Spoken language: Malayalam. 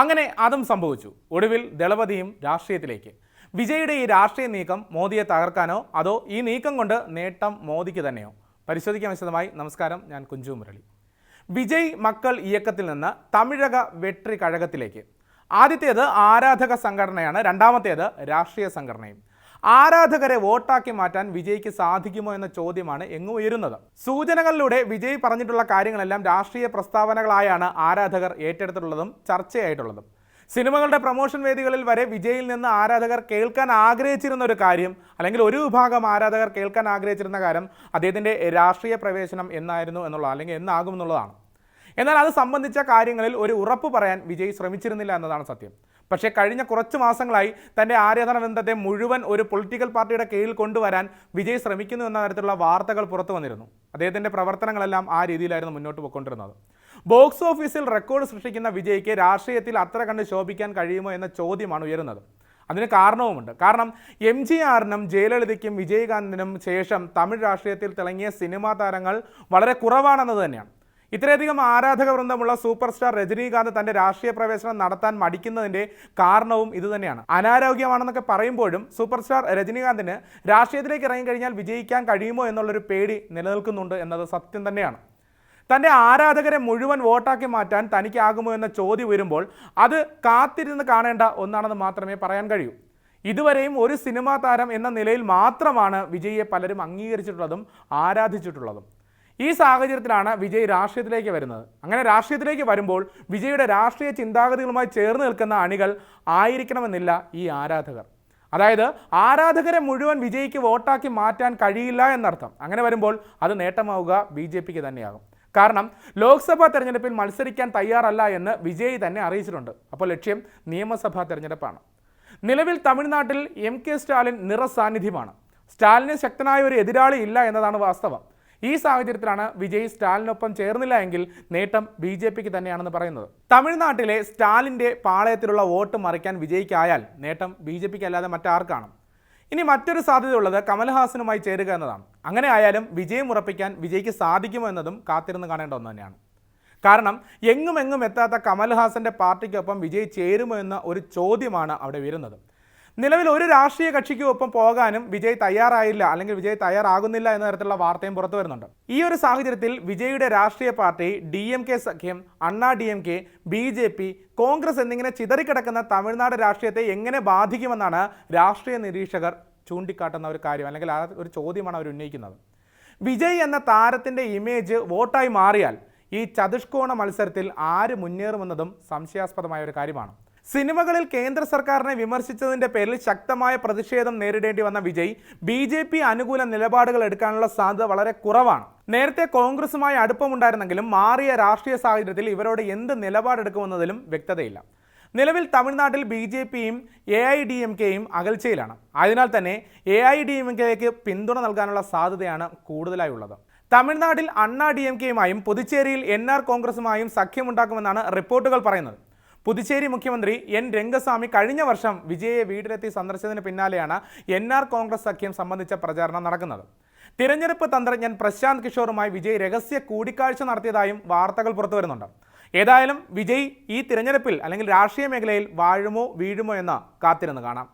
അങ്ങനെ അതും സംഭവിച്ചു. ഒടുവിൽ ദളപതിയും രാഷ്ട്രീയത്തിലേക്ക്. വിജയുടെ ഈ രാഷ്ട്രീയ നീക്കം മോദിയെ തകർക്കാനോ അതോ ഈ നീക്കം കൊണ്ട് നേട്ടം മോദിക്ക് തന്നെയോ? പരിശോധിക്കാൻ വിശദമായി. നമസ്കാരം. ഞാൻ കുഞ്ചു മുരളി. വിജയ് മക്കൾ ഇയക്കത്തിൽ നിന്ന് തമിഴക വെട്രി കഴകത്തിലേക്ക് ആദ്യത്തേത് ആരാധക സംഘടനയാണ്. രണ്ടാമത്തേത് രാഷ്ട്രീയ സംഘടനയും. ആരാധകരെ വോട്ടാക്കി മാറ്റാൻ വിജയ്ക്ക് സാധിക്കുമോ എന്ന ചോദ്യമാണ് എങ്ങും ഉയരുന്നത്. സൂചനകളിലൂടെ വിജയ് പറഞ്ഞിട്ടുള്ള കാര്യങ്ങളെല്ലാം രാഷ്ട്രീയ പ്രസ്താവനകളായാണ് ആരാധകർ ഏറ്റെടുത്തിട്ടുള്ളതും ചർച്ചയായിട്ടുള്ളതും. സിനിമകളുടെ പ്രൊമോഷൻ വേദികളിൽ വരെ വിജയിൽ നിന്ന് ആരാധകർ കേൾക്കാൻ ആഗ്രഹിച്ചിരുന്ന ഒരു കാര്യം അല്ലെങ്കിൽ ഒരു വിഭാഗം ആരാധകർ കേൾക്കാൻ ആഗ്രഹിച്ചിരുന്ന കാര്യം അദ്ദേഹത്തിന്റെ രാഷ്ട്രീയ പ്രവേശനം എന്നായിരുന്നു എന്നുള്ളത് അല്ലെങ്കിൽ എന്നാകും എന്നുള്ളതാണ്. എന്നാൽ അത് സംബന്ധിച്ച കാര്യങ്ങളിൽ ഒരു ഉറപ്പ് പറയാൻ വിജയ് ശ്രമിച്ചിരുന്നില്ല എന്നതാണ് സത്യം. പക്ഷേ കഴിഞ്ഞ കുറച്ച് മാസങ്ങളായി തന്റെ ആരാധന ബന്ധത്തെ മുഴുവൻ ഒരു പൊളിറ്റിക്കൽ പാർട്ടിയുടെ കീഴിൽ കൊണ്ടുവരാൻ വിജയ് ശ്രമിക്കുന്നു എന്ന തരത്തിലുള്ള വാർത്തകൾ പുറത്തു വന്നിരുന്നു. അദ്ദേഹത്തിന്റെ പ്രവർത്തനങ്ങളെല്ലാം ആ രീതിയിലായിരുന്നു മുന്നോട്ട് പോയിക്കൊണ്ടിരുന്നത്. ബോക്സ് ഓഫീസിൽ റെക്കോർഡ് സൃഷ്ടിക്കുന്ന വിജയ്ക്ക് രാഷ്ട്രീയത്തിൽ അത്ര കണ്ട് ശോഭിക്കാൻ കഴിയുമോ എന്ന ചോദ്യമാണ് ഉയരുന്നത്. അതിന് കാരണവുമുണ്ട്. കാരണം എം ജി ആറിനും ജയലളിതയ്ക്കും വിജയകാന്തിനും ശേഷം തമിഴ് രാഷ്ട്രീയത്തിൽ തിളങ്ങിയ സിനിമാ താരങ്ങൾ വളരെ കുറവാണെന്നത് തന്നെയാണ്. ഇത്രയധികം ആരാധക വൃന്ദമുള്ള സൂപ്പർ സ്റ്റാർ രജനീകാന്ത് തന്റെ രാഷ്ട്രീയ പ്രവേശനം നടത്താൻ മടിക്കുന്നതിന്റെ കാരണവും ഇതുതന്നെയാണ് അനാരോഗ്യമാണെന്നൊക്കെ പറയുമ്പോഴും സൂപ്പർ സ്റ്റാർ രജനീകാന്തിന് രാഷ്ട്രീയത്തിലേക്ക് ഇറങ്ങിക്കഴിഞ്ഞാൽ വിജയിക്കാൻ കഴിയുമോ എന്നുള്ളൊരു പേടി നിലനിൽക്കുന്നുണ്ട് എന്നത് സത്യം തന്നെയാണ്. തന്റെ ആരാധകരെ മുഴുവൻ വോട്ടാക്കി മാറ്റാൻ തനിക്കാകുമോ എന്ന ചോദ്യം വരുമ്പോൾ അത് കാത്തിരുന്ന് കാണേണ്ട ഒന്നാണെന്ന് മാത്രമേ പറയാൻ കഴിയൂ. ഇതുവരെയും ഒരു സിനിമാ താരം എന്ന നിലയിൽ മാത്രമാണ് വിജയിയെ പലരും അംഗീകരിച്ചിട്ടുള്ളതും ആരാധിച്ചിട്ടുള്ളതും. ഈ സാഹചര്യത്തിലാണ് വിജയ് രാഷ്ട്രീയത്തിലേക്ക് വരുന്നത്. അങ്ങനെ രാഷ്ട്രീയത്തിലേക്ക് വരുമ്പോൾ വിജയുടെ രാഷ്ട്രീയ ചിന്താഗതികളുമായി ചേർന്ന് നിൽക്കുന്ന അണികൾ ആയിരിക്കണമെന്നില്ല ഈ ആരാധകർ. അതായത് ആരാധകരെ മുഴുവൻ വിജയ്ക്ക് വോട്ടാക്കി മാറ്റാൻ കഴിയില്ല എന്നർത്ഥം. അങ്ങനെ വരുമ്പോൾ അത് നേട്ടമാവുക ബി ജെ പിക്ക് തന്നെയാകും. കാരണം ലോക്സഭാ തെരഞ്ഞെടുപ്പിൽ മത്സരിക്കാൻ തയ്യാറല്ല എന്ന് വിജയ് തന്നെ അറിയിച്ചിട്ടുണ്ട്. അപ്പോൾ ലക്ഷ്യം നിയമസഭാ തെരഞ്ഞെടുപ്പാണ്. നിലവിൽ തമിഴ്നാട്ടിൽ എം കെ സ്റ്റാലിൻ നിറസാന്നിധ്യമാണ്. സ്റ്റാലിന് ശക്തനായ ഒരു എതിരാളി ഇല്ല എന്നതാണ് വാസ്തവം. ഈ സാഹചര്യത്തിലാണ് വിജയ് സ്റ്റാലിനൊപ്പം ചേർന്നില്ല എങ്കിൽ നേട്ടം ബി ജെ പിക്ക് തന്നെയാണെന്ന് പറയുന്നത്. തമിഴ്നാട്ടിലെ സ്റ്റാലിന്റെ പാളയത്തിലുള്ള വോട്ട് മറിക്കാൻ വിജയിക്കായാൽ നേട്ടം ബി ജെ പിക്ക് അല്ലാതെ മറ്റാർക്കാണ്. ഇനി മറ്റൊരു സാധ്യതയുള്ളത് കമൽഹാസനുമായി ചേരുക എന്നതാണ്. അങ്ങനെ ആയാലും വിജയം ഉറപ്പിക്കാൻ വിജയ്ക്ക് സാധിക്കുമോ എന്നതും കാത്തിരുന്ന് കാണേണ്ട ഒന്ന് തന്നെയാണ്. കാരണം എങ്ങും എങ്ങും എത്താത്ത കമൽഹാസന്റെ പാർട്ടിക്കൊപ്പം വിജയ് ചേരുമോ എന്ന ഒരു ചോദ്യമാണ് അവിടെ വരുന്നത് നിലവിൽ ഒരു രാഷ്ട്രീയ കക്ഷിക്കൊപ്പം പോകാനും വിജയ് തയ്യാറായില്ല അല്ലെങ്കിൽ വിജയ് തയ്യാറാകുന്നില്ല എന്ന തരത്തിലുള്ള വാർത്തയും പുറത്തു വരുന്നുണ്ട്. ഈ ഒരു സാഹചര്യത്തിൽ വിജയുടെ രാഷ്ട്രീയ പാർട്ടി ഡി എം കെ സഖ്യം Anna D M K B J P Congress എന്നിങ്ങനെ ചിതറിക്കിടക്കുന്ന തമിഴ്നാട് രാഷ്ട്രീയത്തെ എങ്ങനെ ബാധിക്കുമെന്നാണ് രാഷ്ട്രീയ നിരീക്ഷകർ ചൂണ്ടിക്കാട്ടുന്ന ഒരു കാര്യം അല്ലെങ്കിൽ ആ ഒരു ചോദ്യമാണ് അവർ ഉന്നയിക്കുന്നത്. വിജയ് എന്ന താരത്തിന്റെ ഇമേജ് വോട്ടായി മാറിയാൽ ഈ ചതുഷ്കോണ മത്സരത്തിൽ ആര് മുന്നേറുമെന്നതും സംശയാസ്പദമായ ഒരു കാര്യമാണ്. സിനിമകളിൽ കേന്ദ്ര സർക്കാരിനെ വിമർശിച്ചതിന്റെ പേരിൽ ശക്തമായ പ്രതിഷേധം നേരിടേണ്ടി വന്ന വിജയ് ബി ജെ പി അനുകൂല നിലപാടുകൾ എടുക്കാനുള്ള സാധ്യത വളരെ കുറവാണ്. നേരത്തെ കോൺഗ്രസുമായി അടുപ്പമുണ്ടായിരുന്നെങ്കിലും മാറിയ രാഷ്ട്രീയ സാഹചര്യത്തിൽ ഇവരോട് എന്ത് നിലപാടെടുക്കുമെന്നതിലും വ്യക്തതയില്ല. നിലവിൽ തമിഴ്നാട്ടിൽ ബി ജെ പിയും എ ഐ ഡി എം കെയും അകൽച്ചയിലാണ്. അതിനാൽ തന്നെ എ ഐ ഡി എം കെക്ക് പിന്തുണ നൽകാനുള്ള സാധ്യതയാണ് കൂടുതലായി ഉള്ളത് തമിഴ്നാട്ടിൽ അണ്ണാ ഡി എം കെയുമായും പുതുച്ചേരിയിൽ എൻ ആർ കോൺഗ്രസുമായും സഖ്യമുണ്ടാക്കുമെന്നാണ് റിപ്പോർട്ടുകൾ പറയുന്നത്. പുതുച്ചേരി മുഖ്യമന്ത്രി എൻ രംഗസ്വാമി കഴിഞ്ഞ വർഷം വിജയെ വീട്ടിലെത്തി സന്ദർശിച്ചതിന് പിന്നാലെയാണ് എൻ ആർ കോൺഗ്രസ് സഖ്യം സംബന്ധിച്ച പ്രചാരണം നടക്കുന്നത്. തിരഞ്ഞെടുപ്പ് തന്ത്രജ്ഞൻ പ്രശാന്ത് കിഷോറുമായി വിജയ് രഹസ്യ കൂടിക്കാഴ്ച നടത്തിയതായും വാർത്തകൾ പുറത്തു വരുന്നുണ്ട്. ഏതായാലും വിജയ് ഈ തിരഞ്ഞെടുപ്പിൽ അല്ലെങ്കിൽ രാഷ്ട്രീയ മേഖലയിൽ വാഴുമോ വീഴുമോ എന്ന് കാത്തിരുന്ന് കാണാം.